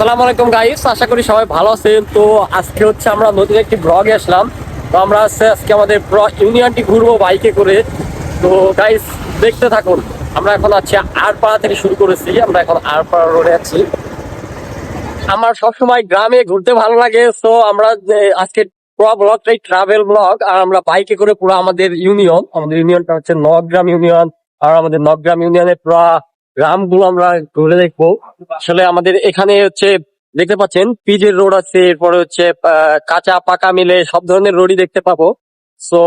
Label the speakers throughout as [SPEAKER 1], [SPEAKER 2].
[SPEAKER 1] আসসালামু আলাইকুম গাইস আশা করি সবাই ভালো আছেন। তো আজকে হচ্ছে আমরা নতুন একটি ব্লগে আসলাম। তো আমরা হচ্ছে আজকে আমাদের ইউনিয়নটি ঘুরবো বাইকে করে। তো গাইস দেখতে থাকুন। আমরা এখন আছি আরপাড়া থেকে শুরু করেছি। আমরা এখন আরপাড়া রোডে আছি। আমার সবসময় গ্রামে ঘুরতে ভালো লাগে। তো আমরা আজকে পুরো ব্লগটাই ট্রাভেল ব্লগ আর আমরা বাইকে করে পুরো আমাদের ইউনিয়ন। আমাদের ইউনিয়নটা হচ্ছে নগ্রাম ইউনিয়ন। আর আমাদের নগ্রাম ইউনিয়নের পুরো গ্রামগুলো আমরা ঘুরে দেখব। আসলে আমাদের এখানে হচ্ছে দেখতে পাচ্ছেন, পিজের রোড আছে, এরপরে হচ্ছে কাঁচা পাকা মিলে সব ধরনের রোডই দেখতে পাবো। সো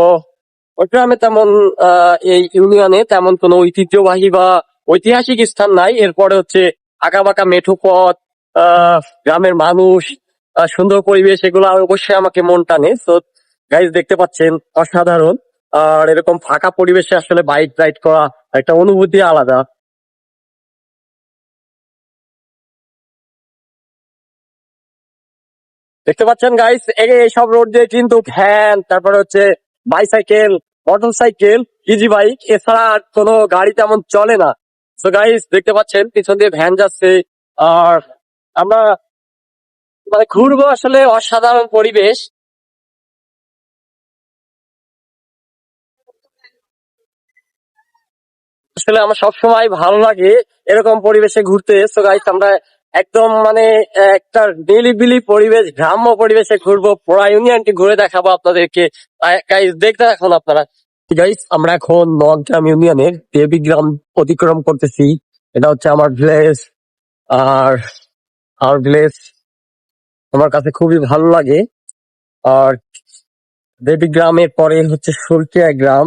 [SPEAKER 1] ওই গ্রামে তেমন এই ইউনিয়নে তেমন কোনো ঐতিহ্যবাহী বা ঐতিহাসিক স্থান নাই। এরপরে হচ্ছে আঁকা বাঁকা মেঠো পথ গ্রামের মানুষ সুন্দর পরিবেশ, এগুলো অবশ্যই আমাকে মন টানে। তো গাইজ দেখতে পাচ্ছেন, অসাধারণ। আর এরকম ফাঁকা পরিবেশে আসলে বাইক রাইড করা একটা অনুভূতি আলাদা। দেখতে পাচ্ছেন গাইস এইসব রোড দিয়ে কিন্তু ভ্যান তারপরে হচ্ছে bicycle motor cycle easy bike এছাড়া আর কোনো গাড়ি তেমন চলে না। তো গাইস দেখতে পাচ্ছেন, পিছন দিয়ে ভ্যান যাচ্ছে। আর আমরা মানে ঘুরবো আসলে অসাধারণ পরিবেশ। আসলে আমার সবসময় ভালো লাগে এরকম পরিবেশে ঘুরতে। তো গাইস আমরা একদম মানে একটা নিলিবিলি পরিবেশ, গ্রাম্য পরিবেশে ঘুরবো, পুরা ইউনিয়নটি ঘুরে দেখাবো আপনাদেরকে। দেখতে এখন আপনারা। গাইস আমরা এখন নগ্রাম ইউনিয়নের দেবী গ্রাম অতিক্রম করতেছি। এটা হচ্ছে আমার ভিলেজ আর আমার ভিলেজ আমার কাছে খুবই ভালো লাগে। আর দেবী গ্রামের পরে হচ্ছে সুলটিয়া গ্রাম।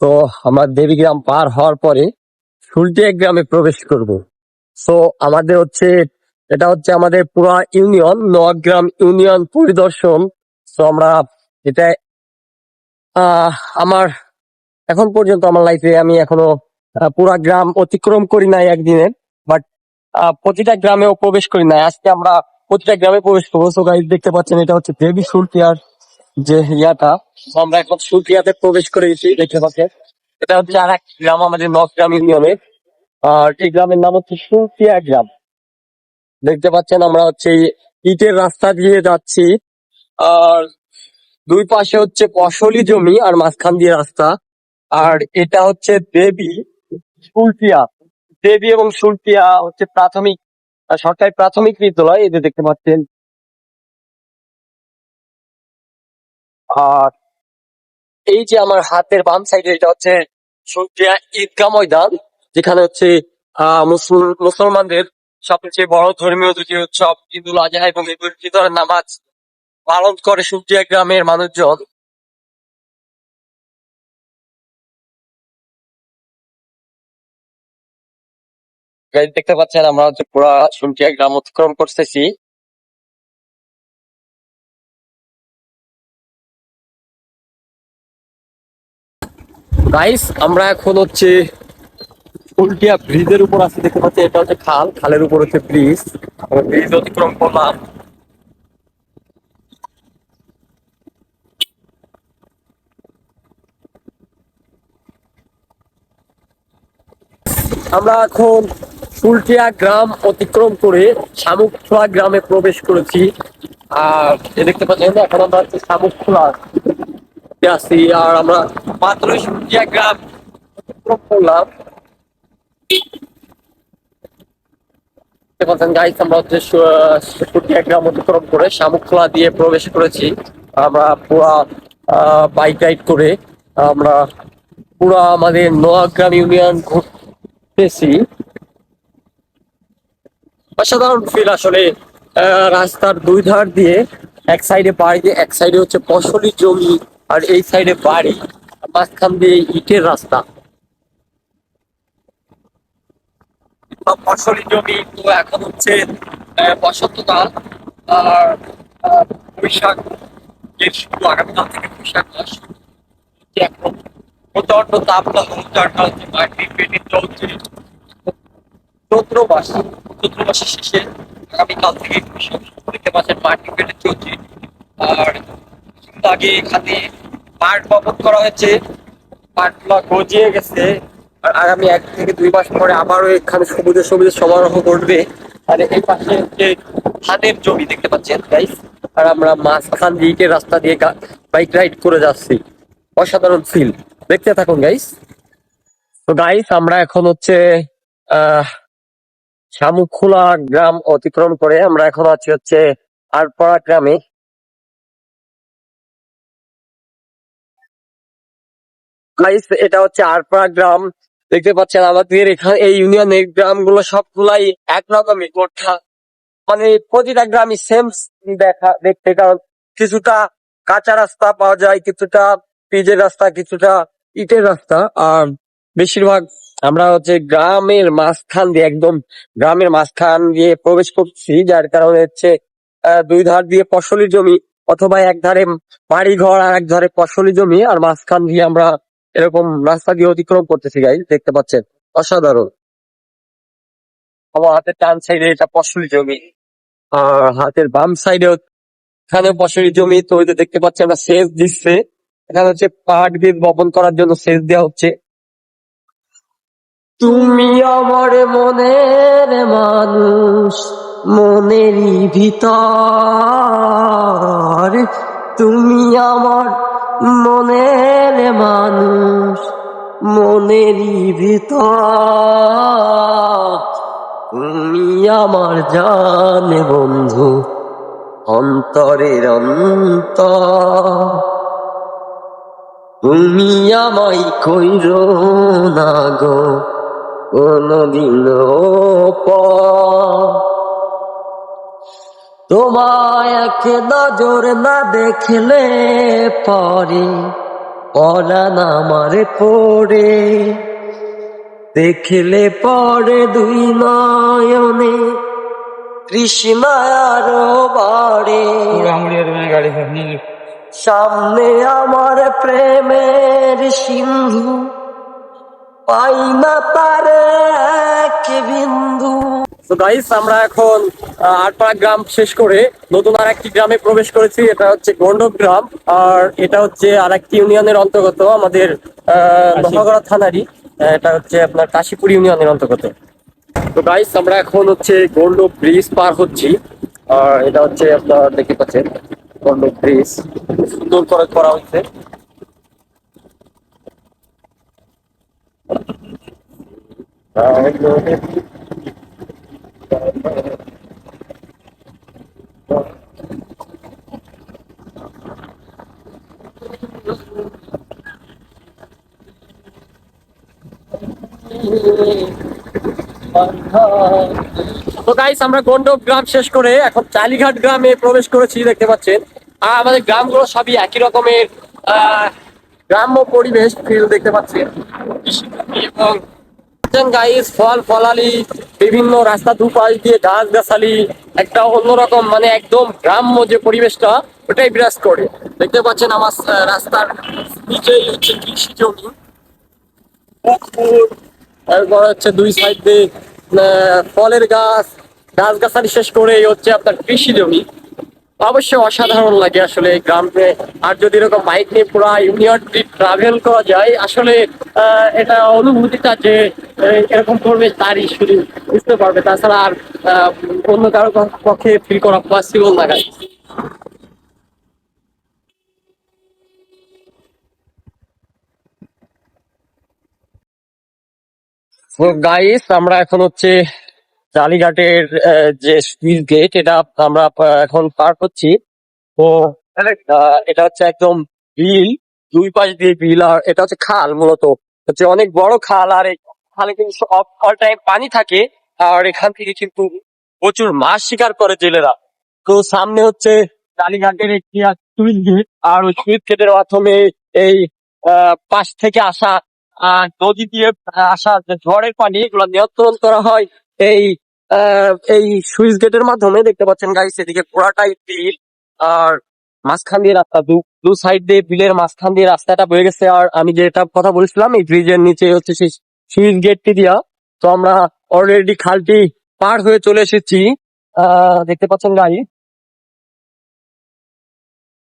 [SPEAKER 1] তো আমার দেবী গ্রাম পার হওয়ার পরে সুলটিয়া গ্রামে প্রবেশ করব। সো আমাদের হচ্ছে, এটা হচ্ছে আমাদের পুরা ইউনিয়ন নোয়াগ্রাম ইউনিয়ন পরিদর্শন। সো আমরা এটা আমার, এখন পর্যন্ত আমার লাইফে আমি এখনও পুরা গ্রাম অতিক্রম করি নাই একদিনে বাট প্রতিটা গ্রামেও প্রবেশ করি নাই। আজকে আমরা প্রতিটা গ্রামে প্রবেশ করব। সো গাইজ দেখতে পাচ্ছেন, এটা হচ্ছে দেবী সুলটিয়ার যে ইয়াটা। আমরা এখন সুলটিয়াতে প্রবেশ করেছি, দেখতে পাচ্ছেন। এটা হচ্ছে আর এক গ্রাম আমাদের নগ্রাম ইউনিয়নের আর এই গ্রামের নাম হচ্ছে সুলটিয়া গ্রাম। দেখতে পাচ্ছেন আমরা হচ্ছে ইটের রাস্তা দিয়ে যাচ্ছি। আর দুই পাশে হচ্ছে ফসলি জমি আর মাঝখান দিয়ে রাস্তা। আর এটা হচ্ছে দেবী সুলটিয়া দেবী এবং সুলটিয়া হচ্ছে প্রাথমিক, সরকারি প্রাথমিক বিদ্যালয় যে দেখতে পাচ্ছেন। আর এই যে আমার হাতের বাম সাইডে এটা হচ্ছে সুলটিয়া ঈদগাহ ময়দান। যেখানে হচ্ছে মুসলমানদের সবচেয়ে বড় ধর্মীয় দুটি উৎসব ঈদুল আজহা এবং ঈদুল ফিতরের নামাজ পালন করে সুলটিয়া গ্রামের মানুষজন। দেখতে পাচ্ছেন, আমরা হচ্ছে পুরা সুলটিয়া গ্রাম অতিক্রম করতেছি। গাইস আমরা এখন হচ্ছে উল্টিয়া ব্রিজের উপর আছে, দেখতে পাচ্ছি, এটা হচ্ছে খাল, খালের উপর হচ্ছে ব্রিজ ব্রিজ অতিক্রম করলাম। আমরা এখন ফুলটিয়া গ্রাম অতিক্রম করে শামুকখোলা গ্রামে প্রবেশ করেছি। আর এ দেখতে পাচ্ছেন, এখন আমরা হচ্ছে শামুকখোলা আছি, আর আমরা মাত্র ফুলটিয়া গ্রাম অতিক্রম করলাম। পাচ্ছেন গাইস আমরা হচ্ছে ফুলটিয়া গ্রাম অতিক্রম করে শামুকখোলা দিয়ে প্রবেশ করেছি। আমরা পুরা বাইক রাইড করে আমরা পুরা আমাদের নোয়াগ্রাম ইউনিয়ন ঘুরতেছি। অসাধারণ ফিল আসলে রাস্তার দুই ধার দিয়ে এক সাইডে বাড়ি এক সাইডে হচ্ছে ফসলি জমি আর এই সাইডে বাড়ি। মাঝখান দিয়ে ইটের রাস্তা সব ফসলি জমি তো এখন হচ্ছে বসন্তকাল আর বৈশাখ এর শুরু আগামীকাল থেকে বৈশাখ মাস এখন। প্রচণ্ড তাপদাহ যারটা হচ্ছে মাটি পেটে চলছে। চৈত্র মাস চৈত্র মাসের শেষে আগামীকাল থেকে বৈশাখ পাচ্ছেন মাটি পেটে চলছে। আর আগে এখানে পাট বপন করা হয়েছে, পাটগুলো গজিয়ে গেছে। আর আগামী এক থেকে দুই মাস পরে আবারও এখানে সবুজে সবুজে সমারোহ করবে। আর এই পাশে হচ্ছে ধানের জমি দেখতে পাচ্ছেন গাইস আর আমরা মাঝখান দিয়ে রাস্তা দিয়ে বাইক রাইড করে যাচ্ছি। অসাধারণ ফিল দেখতে থাকুন গাইস তো গাইস আমরা এখন হচ্ছে, আহ শামুকখোলা গ্রাম অতিক্রম করে আমরা এখন আছি হচ্ছে আরপাড়া গ্রামে। গাইস এটা হচ্ছে আরপাড়া গ্রাম। দেখতে পাচ্ছেন আমাদের এখানে এই ইউনিয়নের গ্রামগুলো সবগুলাই একরকমই গোঠা মানে প্রতিটা গ্রামই সেম দেখা দেখতে, কারণ কিছুটা কাঁচা রাস্তা পাওয়া যায়, কিছুটা পিচের রাস্তা, কিছুটা ইটের রাস্তা। আর বেশিরভাগ আমরা হচ্ছে গ্রামের মাঝখান দিয়ে, একদম গ্রামের মাঝখান দিয়ে প্রবেশ করছি, যার কারণে হচ্ছে দুই ধার দিয়ে ফসলি জমি, অথবা এক ধারে বাড়ি ঘর আর এক ধারে ফসলি জমি, আর মাঝখান দিয়ে আমরা এরকম রাস্তা দিয়ে অতিক্রম করতেছি গাই দেখতে পাচ্ছেন। অসাধারণ। আমার হাতের ডান সাইডে এটা ফসলি জমি। আর হাতের বাম সাইডে এখানে ফসলি জমি। তো ওই দেখতে পাচ্ছি আমরা সেচ দিচ্ছে। এখানে হচ্ছে পাট বীজ বপন করার জন্য সেচ দেওয়া হচ্ছে। তুমি আমার মনের মানুষ, মনেরই ভিতর। তুমি আমার মনের মানুষ মনেরই ভিতর। তুমি আমার জান বন্ধু, অন্তরের অন্তর। তুমি আমায় কইর না গো কোনদিন তোমায় এক নজর না দেখলে পরে পরান আমার পড়ে দেখলে পরে দুই নয়নে কৃষ্ণার বাড়ে। সামনে আমার প্রেমের সিন্ধু পাই না তার এক বিন্দু। তো গাইস আমরা এখন আহ, আটপাড়া গ্রাম শেষ করে নতুন আর একটি গ্রামে প্রবেশ করেছি এটা হচ্ছে গন্ডব গ্রাম। আর এটা হচ্ছে আর একটি ইউনিয়নের অন্তর্গত আমাদের আহ, লোহাগড়া থানারই। এটা হচ্ছে আপনার কাশীপুর ইউনিয়নের অন্তর্গত। তো গাইস আমরা এখন হচ্ছে গন্ডব ব্রিজ পার হচ্ছি। আর এটা হচ্ছে আপনার দেখতে পাচ্ছেন গন্ডব ব্রিজ। সুন্দর করে করা হয়েছে। তো গাইস আমরা গন্ডব গ্রাম শেষ করে এখন চালিঘাট গ্রামে প্রবেশ করেছি, দেখতে পাচ্ছেন। আর আমাদের গ্রামগুলো সবই একই রকমের গ্রাম্য পরিবেশ ফিল দেখতে পাচ্ছেন। এবং গাইস ফল, ফলালি, বিভিন্ন রাস্তা দুপাশ দিয়ে গাছ গাছালি, একটা অন্যরকম মানে একদম গ্রাম্য যে পরিবেশটা, ওটাই বিরাজ করে। দেখতে পাচ্ছেন আমার রাস্তার নিচেই হচ্ছে কৃষি জমি। পুকুর, তারপর হচ্ছে দুই সাইড দিয়ে ফলের গাছ গাছ গাছালি শেষ করে হচ্ছে আপনার কৃষি জমি। অবশ্যই অসাধারণ লাগে আসলে এই গ্রামে আর যদি এরকম বাইক নিয়ে পুরো ইউনিয়ন ট্রাভেল করা যায়, আসলে এটা অনুভূতিটা যে এরকম করবে তারই শুধু বুঝতে পারবে। তাছাড়া আর অন্য কারও পক্ষে ফিল করা পসিবল না গাইস আমরা এখন হচ্ছে জালিঘাটের যে সুইচ গেট এটা আমরা এখন পার করছি। তো এটা হচ্ছে একদম বিল, দুই পাশ দিয়ে বিল, আর এটা হচ্ছে খাল মূলত। হচ্ছে অনেক বড় খাল, আর এই খালে কিন্তু অল টাইম পানি থাকে, আর এখান থেকে কিন্তু প্রচুর মাছ শিকার করে জেলেরা। তো সামনে হচ্ছে কালীঘাটের একটি সুইচ গেট আর ওই সুইচ গেটের মাধ্যমে এই পাশ থেকে আসা নদী দিয়ে আসা যে ঝড়ের পানি এগুলো নিয়ন্ত্রণ করা হয় এই এই সুইচ গেটের মাধ্যমে দেখতে পাচ্ছেন গাইস এদিকে পুরাটাই বিল আর মাঝখান দিয়ে রাস্তা দু দু সাইড দিয়ে বিলের মাঝখান দিয়ে রাস্তাটা বয়ে গেছে আর আমি যেটা কথা বলছিলাম এই ব্রিজের নিচে হচ্ছে সেই সুইচ গেটটি দিয়া তো আমরা অলরেডি খালটি পার হয়ে চলে এসেছি। আহ দেখতে পাচ্ছেন গাড়ি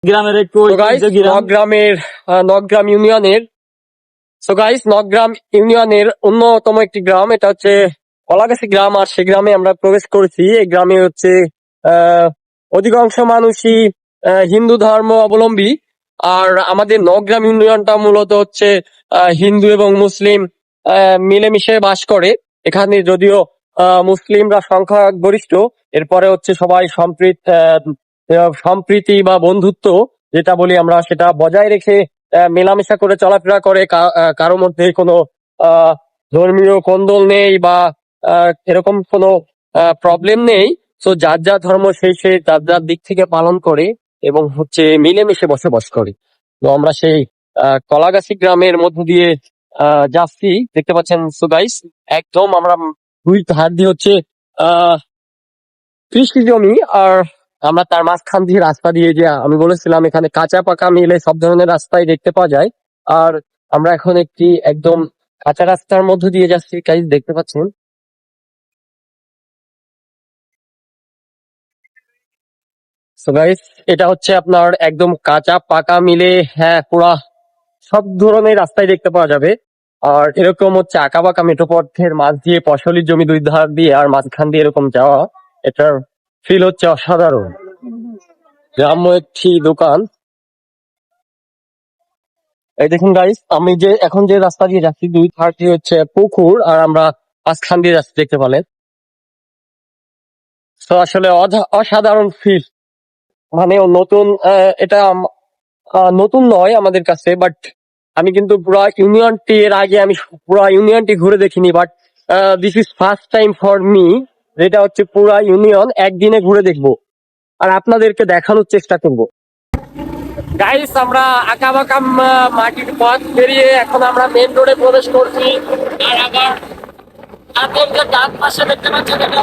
[SPEAKER 2] গ্রামের একটু
[SPEAKER 1] আহ, নগ্রাম ইউনিয়নের সো গাইস নগ্রাম ইউনিয়নের অন্যতম একটি গ্রাম, এটা হচ্ছে কলাগাছি গ্রাম, আর সে গ্রামে আমরা প্রবেশ করেছি। এই গ্রামে হচ্ছে অধিকাংশ মানুষই হিন্দু ধর্ম অবলম্বী। আর আমাদের নগ্রাম ইউনিয়নটা মূলত হচ্ছে হিন্দু এবং মুসলিম মিলেমিশে বাস করে। এখানে যদিও মুসলিমরা সংখ্যা গরিষ্ঠ, এরপরে হচ্ছে সবাই সম্প্রীত সম্প্রীতি বা বন্ধুত্ব, যেটা বলি আমরা সেটা বজায় রেখে মেলামেশা করে চলাফেরা করে কারও মধ্যে কোনো ধর্মীয় কোন্দল নেই বা এরকম কোনো প্রবলেম নেই। তো যার যার ধর্ম সেই সে যার যার দিক থেকে পালন করে এবং হচ্ছে মিলেমিশে বসবাস করে। তো আমরা সেই কলাগাছি গ্রামের মধ্য দিয়ে যাচ্ছি। দেখতে পাচ্ছেন সো গাইস একদম আমরা দুই ধার দিয়ে হচ্ছে, আহ, কৃষি জমি আর আমরা তার মাঝখান দিয়ে রাস্তা দিয়ে যে, আমি বলেছিলাম এখানে কাঁচা পাকা মিলে সব ধরনের রাস্তাই দেখতে পাওয়া যায়। আর আমরা এখন একটি একদম কাঁচা রাস্তার মধ্য দিয়ে যাচ্ছি গাইস দেখতে পাচ্ছেন? সো গাইস এটা হচ্ছে আপনার একদম কাঁচা পাকা মিলে হ্যাঁ পুরা সব ধরনের রাস্তায় দেখতে পাওয়া যাবে। আর এরকম হচ্ছে আঁকা বাঁকা মেঠোপথের মাঝ দিয়ে ফসলের জমি দুই ধার দিয়ে, আর মাঝখান দিয়ে এরকম যাওয়া, এটার ফিল হচ্ছে অসাধারণ। গ্রাম্য একটি দোকান। এই দেখুন গাইস আমি যে এখন যে রাস্তা দিয়ে যাচ্ছি, দুই ধারটি হচ্ছে পুকুর আর আমরা মাঝখান দিয়ে যাচ্ছি, দেখতে পেলেন। তো আসলে অসাধারণ ফিল মানে নতুন এটা নতুন নয় আমাদের কাছে বাট আমি কিন্তু পুরা ইউনিয়নটি, এর আগে আমি পুরা ইউনিয়নটি ঘুরে দেখিনি but this is first time for me যেটা হচ্ছে পুরা ইউনিয়ন একদিনে ঘুরে দেখব আর আপনাদেরকে দেখানোর চেষ্টা করব। গাইস আমরা আঁকা বাঁকা মাটির পথ পেরিয়ে এখন আমরা মেন রোডে প্রবেশ করছি। আর আবার যে ডান পাশে দেখতে পাচ্ছেন এটা।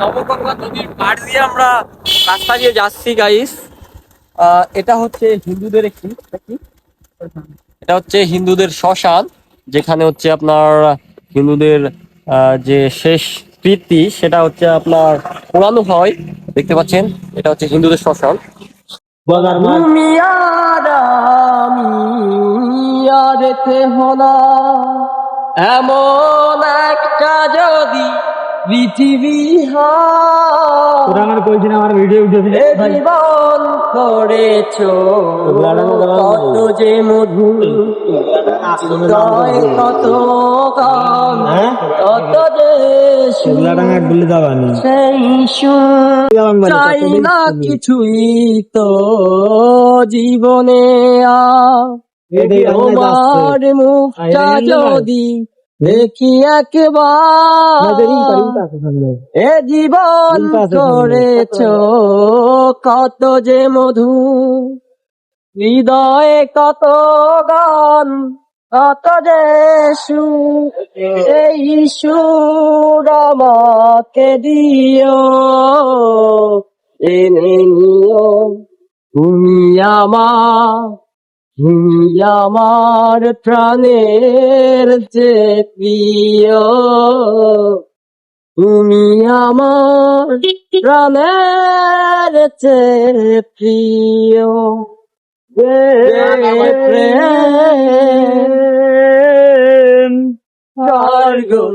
[SPEAKER 1] নদীর দিয়ে আমরা রাস্তা যাচ্ছি গাইস এটা হচ্ছে হিন্দুদের একটি এটা হচ্ছে হিন্দুদের শ্মশান যেখানে হচ্ছে আপনার হিন্দুদের যে শেষ কীর্তি সেটা হচ্ছে আপনার পোড়ানো হয়। দেখতে পাচ্ছেন এটা হচ্ছে হিন্দুদের শ্মশান। এমন একটা যদি পৃথিবী হয়
[SPEAKER 2] আমার কইছিল আমার ভিডিও উঠেছিল
[SPEAKER 1] জীবন করেছ কত যে মধু কত কত যে সুর,
[SPEAKER 2] টাকা বলে যাবানি
[SPEAKER 1] সেই চাই না কিছুই তো জীবনে আর তোমার মুখটা যদি দেখি একবার এ জীবন করেছ কত যে মধু। হৃদয়ে কত গান কত যে সুর এই সুর আমাকে দিও এনে নিও। তুমি আমার আমার প্রাণের যে প্রিয়। তুমি আমার প্রাণের যে প্রিয়।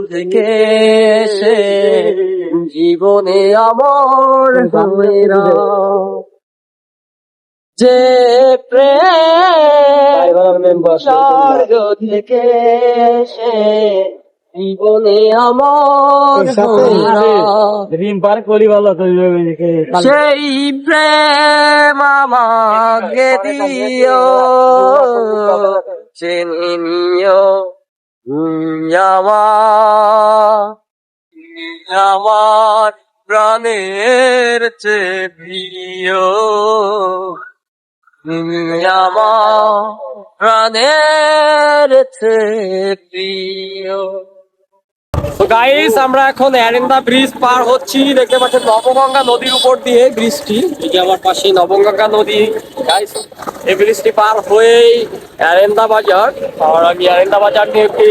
[SPEAKER 1] থেকে এসে জীবনে আমার হামেরা যে প্রেম স্বর্গ থেকে জীবনে আমার
[SPEAKER 2] তো
[SPEAKER 1] সেই প্রেম আমাকে দিও চেনে নিও আমার প্রাণের চেয়ে প্রিয়। আমার প্রাণের তো গাইস আমরা এখন অ্যারেন্দা ব্রিজ পার হচ্ছি। দেখতে পাচ্ছেন নবগঙ্গা নদীর উপর দিয়ে ব্রিজটি। আমার পাশে নবগঙ্গা নদী। গাইস এই ব্রিজটি পার হয়েই অ্যারেন্দা বাজার। আর আমি অ্যারেন্দা বাজার নিয়ে একটি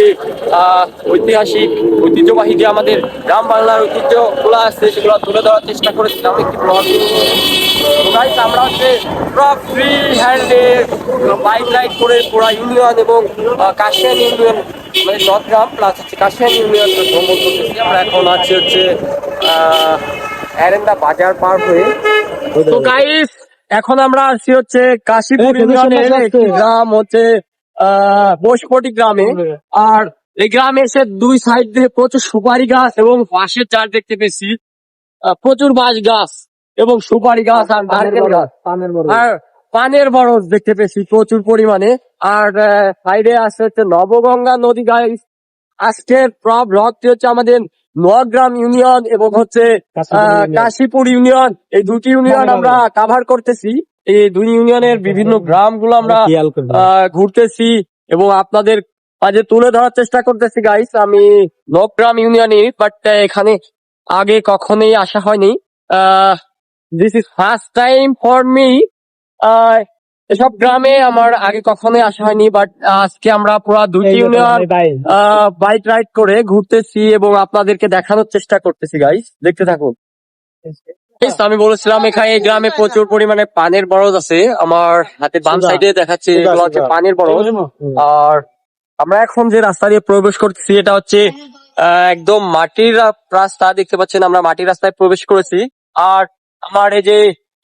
[SPEAKER 1] ঐতিহাসিক, ঐতিহ্যবাহী যে আমাদের গ্রাম বাংলার ঐতিহ্যগুলো আছে, সেগুলো তুলে ধরার চেষ্টা করেছিলাম একটি ব্লগ গাইস আমরা হচ্ছে পুরো ফ্রি হ্যান্ডে বাইক রাইড করে পুরা ইউনিয়ন এবং কাশিয়ান ইউনিয়ন মানে নদগ্রাম প্লাস হচ্ছে কাশিয়ান ইউনিয়ন ভ্রমণ করতেছি। আমরা এখন আছি হচ্ছে অ্যারেন্দা বাজার পার হয়ে। তো গাইস এখন আমরা আসছি হচ্ছে কাশীপুর ইউনিয়নের একটি গ্রাম হচ্ছে আহ বোসপটি গ্রামে। আর এই গ্রামে এসে দুই সাইড দিয়ে প্রচুর সুপারি গাছ এবং পাশের চার দেখতে পেয়েছি আহ, প্রচুর বাঁশ গাছ এবং সুপারি গাছ আর নারকেল গাছ। আর পানের বরফ দেখতে পেয়েছি প্রচুর পরিমাণে। আর সাইডে আছে হচ্ছে নবগঙ্গা নদী গাইস আজকের ব্লগটি হচ্ছে আমাদের নোয়াগ্রাম ইউনিয়ন এবং হচ্ছে
[SPEAKER 2] কাশীপুর ইউনিয়ন।
[SPEAKER 1] এই দুটি ইউনিয়ন আমরা কাভার করতেছি। এই দুই ইউনিয়নের বিভিন্ন গ্রামগুলো আমরা ঘুরতেছি এবং আপনাদের মাঝে তুলে ধরার চেষ্টা করতেছি গাইস আমি নবগ্রাম ইউনিয়নে বাট এখানে আগে কখনোই আসা হয়নি। This is first time for me এসব গ্রামে আমার আগে কখনোই আসা হয়নি বাট আজকে আমরা পুরো দুটি ইউনিয়ন বাইক রাইড করে ঘুরতেছি এবং আপনাদেরকে দেখানোর চেষ্টা করতেছি গাইস দেখতে থাকুন। আমি বলেছিলাম এখানে এই গ্রামে প্রচুর পরিমাণে পানের বরজ আছে। আমার হাতে বাম। সাইডে দেখাচ্ছে এগুলো হচ্ছে পানের বরজ। আর আমরা এখন যে রাস্তা দিয়ে প্রবেশ করতেছি এটা হচ্ছে একদম মাটির রাস্তা। দেখতে পাচ্ছেন আমরা মাটির রাস্তায় প্রবেশ করেছি। আর আমার এই যে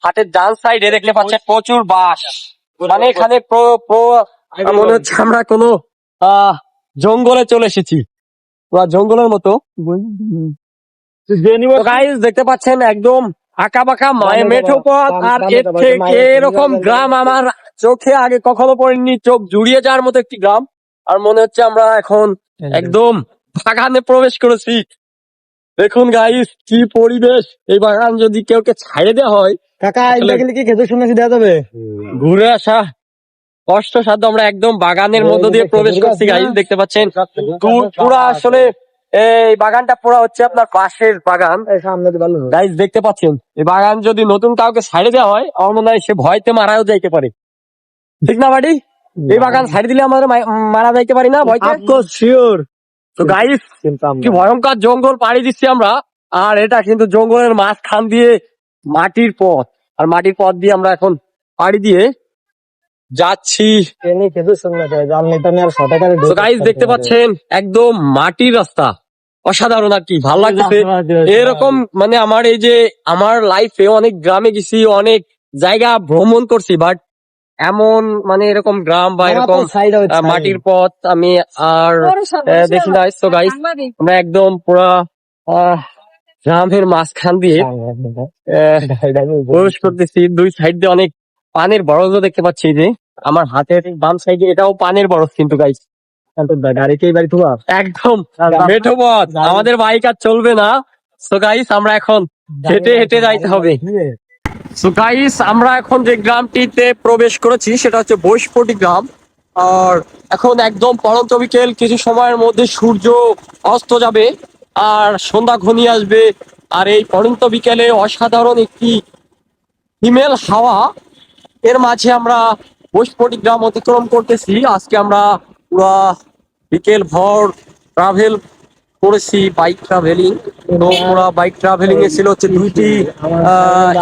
[SPEAKER 1] হাতের ডান সাইডে দেখতে পাচ্ছেন প্রচুর বাঁশ। মানে এখানে মনে হচ্ছে আমরা কোনো আহ জঙ্গলে চলে এসেছি। জঙ্গলের মতো। দেখতে পাচ্ছেন একদম আঁকা বাঁকা মেঠো পথ আর এর থেকে এরকম গ্রাম আমার চোখে আগে কখনো পড়েনি চোখ জুড়িয়ে যাওয়ার মতো একটি গ্রাম। আর মনে হচ্ছে আমরা এখন একদম বাগানে প্রবেশ করেছি। দেখুন গাইস কি পরিবেশ। এই বাগান যদি কেউকে ছাড়ে দেওয়া হয়
[SPEAKER 2] কাকা এগুলা গেলে কি খেতে শুনেছি দেওয়া যাবে।
[SPEAKER 1] ঘুরে আসা। কষ্ট সাধ্য আমরা একদম বাগানের মধ্য দিয়ে প্রবেশ করছি
[SPEAKER 2] না?
[SPEAKER 1] গাইস দেখতে পাচ্ছেন? পুরা আসলে এই বাগানটা পুরা হচ্ছে আপনার পাশের বাগান।
[SPEAKER 2] সামনে।
[SPEAKER 1] গাইজ দেখতে পাচ্ছেন? এই বাগান যদি নতুন কাউকে ছাড়ে দেওয়া হয় আমার মনে হয় সে ভয়তে মারাও যাইতে পারে। ঠিক না বাড়ি? এই বাগান ছাড়ি দিলে আমাদের মারা যাইতে পারি না ভয়তে?
[SPEAKER 2] শিওর
[SPEAKER 1] তো গাইস কি ভয়ঙ্কর জঙ্গল পাড়ি দিচ্ছি আমরা। আর এটা কিন্তু জঙ্গলের মাঝখান দিয়ে মাটির পথ। আর মাটির পথ দিয়ে আমরা এখন পাড়ি দিয়ে যাচ্ছি। দেখতে পাচ্ছেন একদম মাটির রাস্তা। অসাধারণ আর কি ভালো লাগতেছে। এরকম মানে আমার এই যে আমার লাইফে অনেক গ্রামে গেছি অনেক জায়গা ভ্রমণ করছি বাট এমন মানে এরকম গ্রাম বা এরকম মাটির পথ আমি আর দেখি না তো গাইস আমরা একদম পুরা আহ, গ্রামের মাঝখান দিয়ে প্রবেশ করতেছি। দুই সাইড দিয়ে অনেক পানের বরফও দেখতে পাচ্ছি যে। আমার হাতের বাম সাইডে এটাও পানের বরফ কিন্তু গাইস
[SPEAKER 2] গাড়িতে এই বাড়ি থুয়া
[SPEAKER 1] একদম। মেঠো পথ। আমাদের বাইক আর চলবে না। তো গাইস আমরা এখন হেঁটে হেঁটে যাইতে হবে। সো গাইস আমরা এখন যে গ্রামটিতে প্রবেশ করেছি সেটা হচ্ছে বৈশপটি গ্রাম। আর এখন একদম পরন্ত বিকেল কিছু সময়ের মধ্যে সূর্য অস্ত যাবে। আর সন্ধ্যা ঘনিয়ে আসবে। আর এই পরন্ত বিকেলে অসাধারণ একটি হিমেল হাওয়া। এর মাঝে আমরা বৈশপটি গ্রাম অতিক্রম করতেছি। আজকে আমরা পুরা বিকেল ভর ট্রাভেল করেছি বাইক ট্রাভেলিং পুরা বাইক ট্রাভেলিং এ ছিল হচ্ছে দুইটি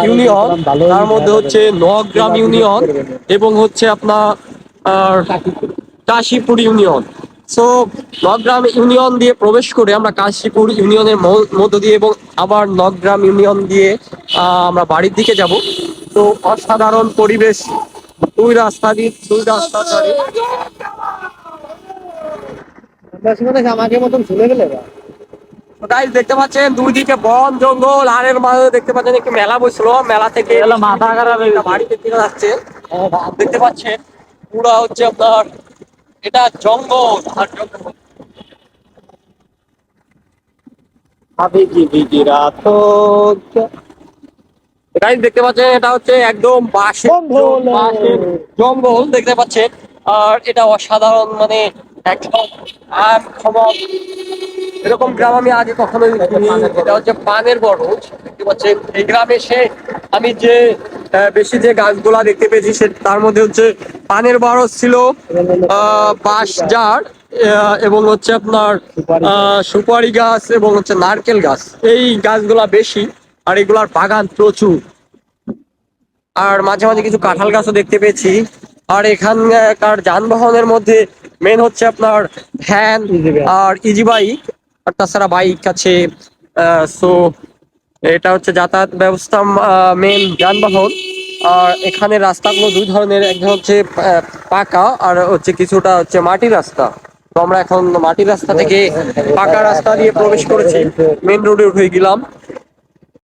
[SPEAKER 1] ইউনিয়ন তার মধ্যে হচ্ছে নগ্রাম ইউনিয়ন এবং হচ্ছে আপনার Kashipur union so Nagram union দিয়ে প্রবেশ করে আমরা কাশীপুর ইউনিয়নের মধ্য দিয়ে এবং আবার নগ্রাম ইউনিয়ন দিয়ে আমরা বাড়ির দিকে যাব। তো অসাধারণ পরিবেশ দুই রাস্তা দিয়ে দুই রাস্তা ধরে।
[SPEAKER 2] আমাকে মতন চলে গেলে
[SPEAKER 1] গাইস দেখতে পাচ্ছেন দুই দিকে বন জঙ্গল আর এর মাঝে দেখতে পাচ্ছেন একটি মেলা বসল। মেলা থেকে
[SPEAKER 2] এগুলো মাথা খারাপ গেছে।
[SPEAKER 1] বাড়িতে দিকে যাচ্ছে দেখতে পাচ্ছেন পুরা হচ্ছে আপনার এটা জঙ্গল আর জঙ্গল।
[SPEAKER 2] আবেগি বিগি রাত
[SPEAKER 1] গাইস দেখতে পাচ্ছেন এটা হচ্ছে একদম বাঁশের
[SPEAKER 2] জঙ্গল।
[SPEAKER 1] বাঁশের জঙ্গল দেখতে পাচ্ছেন। আর এটা অসাধারণ মানে একদম আর খবর এরকম গ্রাম আমি আগে কখনো এটা হচ্ছে পানের বরজ পাচ্ছেন এই গ্রামে এসে আমি যে বেশি যে গাছগুলা দেখতে পেয়েছি সে তার মধ্যে হচ্ছে পানের বরজ ছিল আহ, জার এবং হচ্ছে আপনার সুপারি গাছ এবং হচ্ছে নারকেল গাছ। এই গাছগুলা বেশি আর এগুলার বাগান প্রচুর। আর মাঝে মাঝে কিছু কাঁঠাল গাছও দেখতে পেয়েছি। আর এখানকার যানবাহনের মধ্যে মেন হচ্ছে আপনার ভ্যান আর ইজি বাইক আর তাছাড়া বাইক আছে সো এটা হচ্ছে যাতায়াত ব্যবস্থা মেন যানবাহন। আর এখানে রাস্তাগুলো দুই ধরনের একজন হচ্ছে পাকা আর হচ্ছে কিছুটা হচ্ছে মাটির রাস্তা। তো আমরা এখন মাটির রাস্তা থেকে পাকা রাস্তা দিয়ে প্রবেশ করেছি। মেন রোডে উঠে গেলাম।